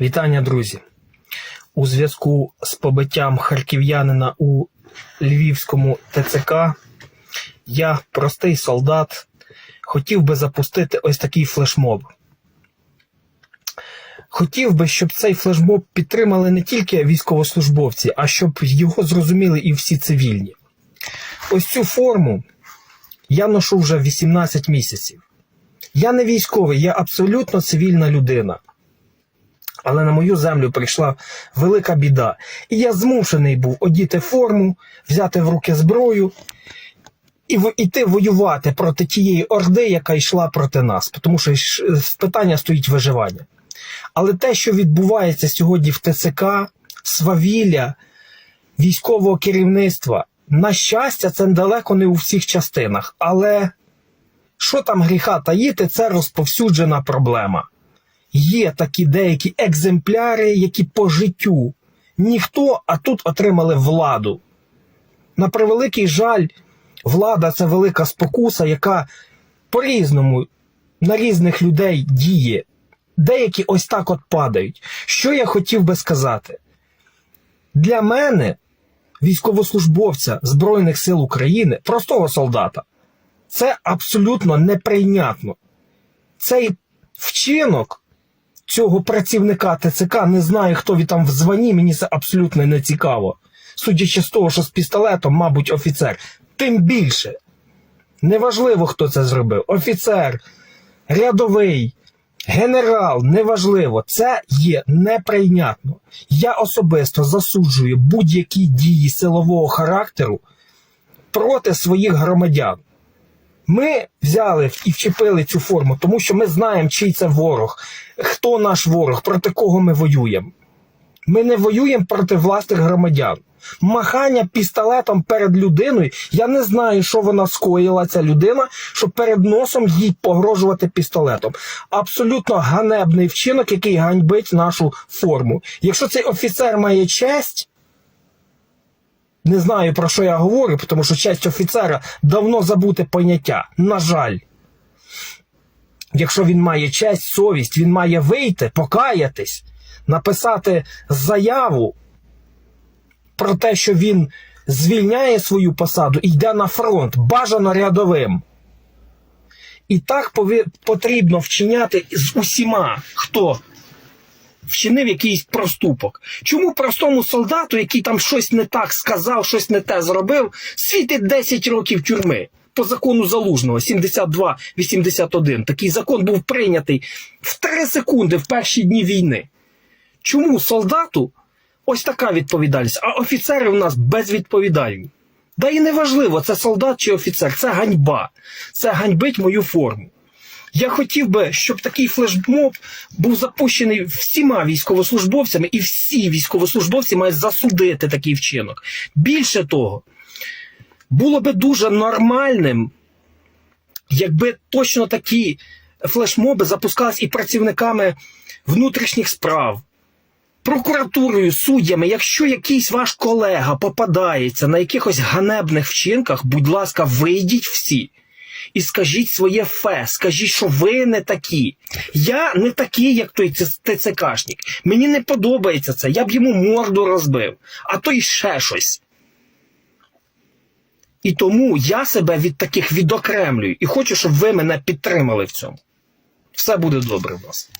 Вітання, друзі! У зв'язку з побиттям харків'янина у Львівському ТЦК я, простий солдат, хотів би запустити ось такий флешмоб. Хотів би, щоб цей флешмоб підтримали не тільки військовослужбовці, а щоб його зрозуміли і всі цивільні. Ось цю форму я ношу вже 18 місяців. Я не військовий, я абсолютно цивільна людина. Але на мою землю прийшла велика біда. І я змушений був одіти форму, взяти в руки зброю і іти воювати проти тієї орди, яка йшла проти нас. Тому що з питання стоїть виживання. Але те, що відбувається сьогодні в ТЦК, свавілля, військового керівництва, на щастя, це далеко не у всіх частинах. Але що там гріха таїти, це розповсюджена проблема є такі деякі екземпляри, які по життю ніхто, а тут отримали владу. На превеликий жаль, влада це велика спокуса, яка по-різному на різних людей діє. Деякі ось так от падають. Що я хотів би сказати? Для мене, військовослужбовця Збройних сил України, простого солдата, це абсолютно неприйнятно. Цей вчинок цього працівника ТЦК не знаю, хто він там в званні, мені це абсолютно не цікаво. Судячи з того, що з пістолетом, мабуть, офіцер. Тим більше. Неважливо, хто це зробив. Офіцер, рядовий, генерал, неважливо. Це є неприйнятно. Я особисто засуджую будь-які дії силового характеру проти своїх громадян. Ми взяли і вчепили цю форму, тому що ми знаємо, чий це ворог, хто наш ворог, проти кого ми воюємо. Ми не воюємо проти власних громадян. Махання пістолетом перед людиною, я не знаю, що вона скоїла, ця людина, щоб перед носом їй погрожувати пістолетом. Абсолютно ганебний вчинок, який ганьбить нашу форму. Якщо цей офіцер має честь, не знаю про що я говорю, тому що честь офіцера давно забуте поняття. На жаль. Якщо він має честь, совість, він має вийти, покаятись, написати заяву про те, що він звільняє свою посаду і йде на фронт, бажано рядовим. І так потрібно вчиняти з усіма, хто вчинив якийсь проступок. Чому простому солдату, який там щось не так сказав, щось не те зробив, світить 10 років тюрми по закону залужного 72-81. Такий закон був прийнятий в 3 секунди в перші дні війни. Чому солдату ось така відповідальність, а офіцери в нас безвідповідальні? Да і неважливо, це солдат чи офіцер, це ганьба. Це ганьбить мою форму. Я хотів би, щоб такий флешмоб був запущений всіма військовослужбовцями, і всі військовослужбовці мають засудити такий вчинок. Більше того, було би дуже нормальним, якби точно такі флешмоби запускались і працівниками внутрішніх справ, прокуратурою, суддями. Якщо якийсь ваш колега попадається на якихось ганебних вчинках, будь ласка, вийдіть всі. І скажіть своє фе, скажіть, що ви не такі. Я не такий, як той ТЦКшник. Мені не подобається це. Я б йому морду розбив, а то й ще щось. І тому я себе від таких відокремлюю і хочу, щоб ви мене підтримали в цьому. Все буде добре у вас.